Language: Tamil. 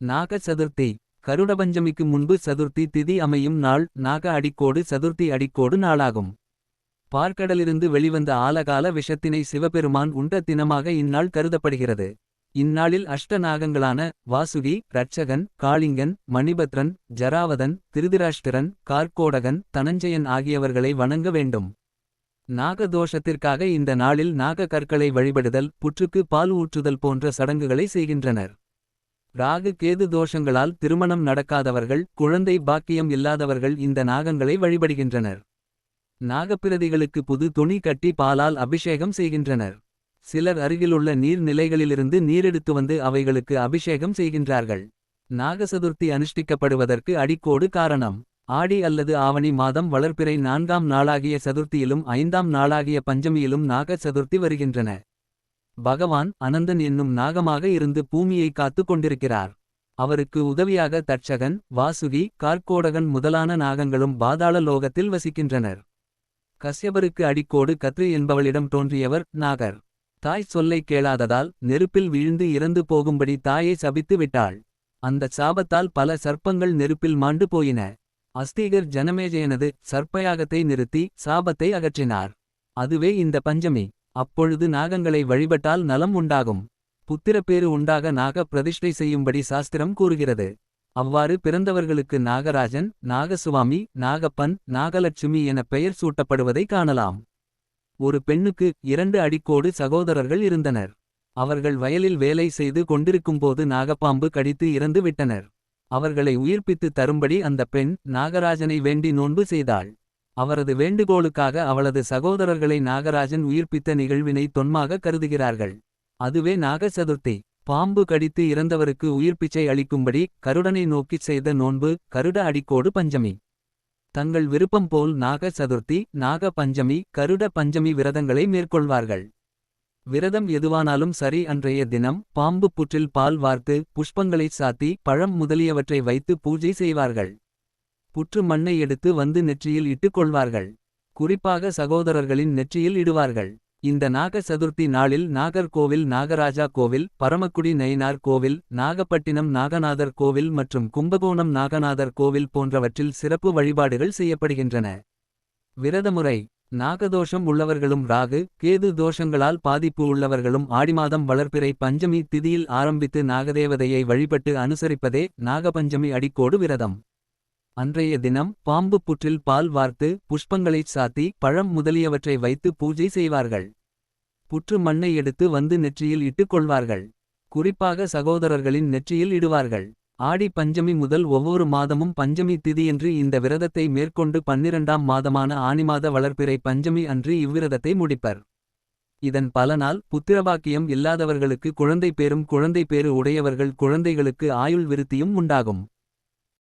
நாக சதுர்த்தி கருடபஞ்சமிக்கு முன்பு சதுர்த்தி திதி அமையும் நாள் நாக அடிக்கோடு சதுர்த்தி அடிக்கோடு நாளாகும். பார்க்கடலிருந்து வெளிவந்த ஆலகால விஷத்தினை சிவபெருமான் உண்ட தினமாக இந்நாள் கருதப்படுகிறது. இந்நாளில் அஷ்ட நாகங்களான வாசுகி ரட்சகன் காளிங்கன் மணிபத்ரன் ஜராவதன் திருதிராஷ்டிரன் கார்கோடகன் தனஞ்சயன் ஆகியவர்களை வணங்க வேண்டும். நாகதோஷத்திற்காக இந்த நாளில் நாக கற்களை வழிபடுதல் புற்றுக்கு பால் ஊற்றுதல் போன்ற சடங்குகளை செய்கின்றனர். ராகு கேது தோஷங்களால் திருமணம் நடக்காதவர்கள் குழந்தை பாக்கியம் இல்லாதவர்கள் இந்த நாகங்களை வழிபடுகின்றனர். நாகப்பிரதிகளுக்கு புது துணி கட்டி பாலால் அபிஷேகம் செய்கின்றனர். சிலர் அருகிலுள்ள நீர் நிலைகளிலிருந்து நீரெடுத்து வந்து அவைகளுக்கு அபிஷேகம் செய்கின்றார்கள். நாகசதுர்த்தி அனுஷ்டிக்கப்படுவதற்கு அடிக்கோடு காரணம் ஆடி அல்லது ஆவணி மாதம் வளர்ப்பிறை நான்காம் நாளாகிய சதுர்த்தியிலும் ஐந்தாம் நாளாகிய பஞ்சமியிலும் நாக சதுர்த்தி வருகின்றன. பகவான் அனந்தன் என்னும் நாகமாக இருந்து பூமியை காத்து கொண்டிருக்கிறார். அவருக்கு உதவியாக தட்சகன் வாசுகி கார்கோடகன் முதலான நாகங்களும் பாதாள லோகத்தில் வசிக்கின்றனர். கஸ்யபருக்கு அடிக்கோடு கத்ரு என்பவளிடம் தோன்றியவர் நாகர். தாய் சொல்லைக் கேளாததால் நெருப்பில் வீழ்ந்து இறந்து போகும்படி தாயை சபித்து விட்டாள். அந்தச் சாபத்தால் பல சர்ப்பங்கள் நெருப்பில் மாண்டு போயின. அஸ்தீகர் ஜனமேஜயனது சர்ப்பயாகத்தை நிறுத்தி சாபத்தை அகற்றினார். அதுவே இந்த பஞ்சமி. அப்பொழுது நாகங்களை வழிபட்டால் நலம் உண்டாகும். புத்திரப்பேறு உண்டாக நாக பிரதிஷ்டை செய்யும்படி சாஸ்திரம் கூறுகிறது. அவ்வாறு பிறந்தவர்களுக்கு நாகராஜன் நாகசுவாமி நாகப்பன் நாகலட்சுமி என பெயர் சூட்டப்படுவதை காணலாம். ஒரு பெண்ணுக்கு இரண்டு அடிக்கோடு சகோதரர்கள் இருந்தனர். அவர்கள் வயலில் வேலை செய்து கொண்டிருக்கும்போது நாகப்பாம்பு கடித்து இறந்து விட்டனர் அவர்களை உயிர்ப்பித்து தரும்படி அந்த பெண் நாகராஜனை வேண்டி நோன்பு செய்தாள். அவரது வேண்டுகோளுக்காக அவளது சகோதரர்களை நாகராஜன் உயிர்ப்பித்த நிகழ்வினை தொன்மாக கருதுகிறார்கள். அதுவே நாக சதுர்த்தி பாம்பு கடித்து இறந்தவருக்கு உயிர்ப்பிச்சை அளிக்கும்படி கருடனை நோக்கிச் செய்த நோன்பு கருட அடிக்கோடு பஞ்சமி. தங்கள் விருப்பம் போல் நாக சதுர்த்தி நாக பஞ்சமி கருட பஞ்சமி விரதங்களை மேற்கொள்வார்கள். விரதம் எதுவானாலும் சரி அன்றைய தினம் பாம்பு புற்றில் பால் வார்த்து புஷ்பங்களைச் சாத்தி பழம் முதலியவற்றை வைத்து பூஜை செய்வார்கள். புற்று மண்ணை எடுத்து வந்து நெற்றியில் இட்டுக் கொள்வார்கள். குறிப்பாக சகோதரர்களின் நெற்றியில் இடுவார்கள். இந்த நாக சதுர்த்தி நாளில் நாகர்கோவில் நாகராஜா கோவில் பரமக்குடி நயினார் கோவில் நாகப்பட்டினம் நாகநாதர் கோவில் மற்றும் கும்பகோணம் நாகநாதர் கோவில் போன்றவற்றில் சிறப்பு வழிபாடுகள் செய்யப்படுகின்றன. விரதமுறை. நாகதோஷம் உள்ளவர்களும் ராகு கேது தோஷங்களால் பாதிப்பு உள்ளவர்களும் ஆடிமாதம் வளர்ப்பிறை பஞ்சமி திதியில் ஆரம்பித்து நாகதேவதையை வழிபட்டு அனுசரிப்பதே நாகபஞ்சமி அடிக்கோடு விரதம். அன்றைய தினம் பாம்பு புற்றில் பால் வார்த்து புஷ்பங்களைச் சாத்தி பழம் முதலியவற்றை வைத்து பூஜை செய்வார்கள். புற்று மண்ணை எடுத்து வந்து நெற்றியில் இட்டுக் கொள்வார்கள். குறிப்பாக சகோதரர்களின் நெற்றியில் இடுவார்கள். ஆடி பஞ்சமி முதல் ஒவ்வொரு மாதமும் பஞ்சமி திதியன்று இந்த விரதத்தை மேற்கொண்டு பன்னிரண்டாம் மாதமான ஆனிமாத வளர்ப்பிறை பஞ்சமி அன்று இவ்விரதத்தை முடிப்பர். இதன் பலனால் புத்திரபாக்கியம் இல்லாதவர்களுக்கு குழந்தை பேரும் குழந்தை பேறு உடையவர்கள் குழந்தைகளுக்கு ஆயுள் விருத்தியும் உண்டாகும்.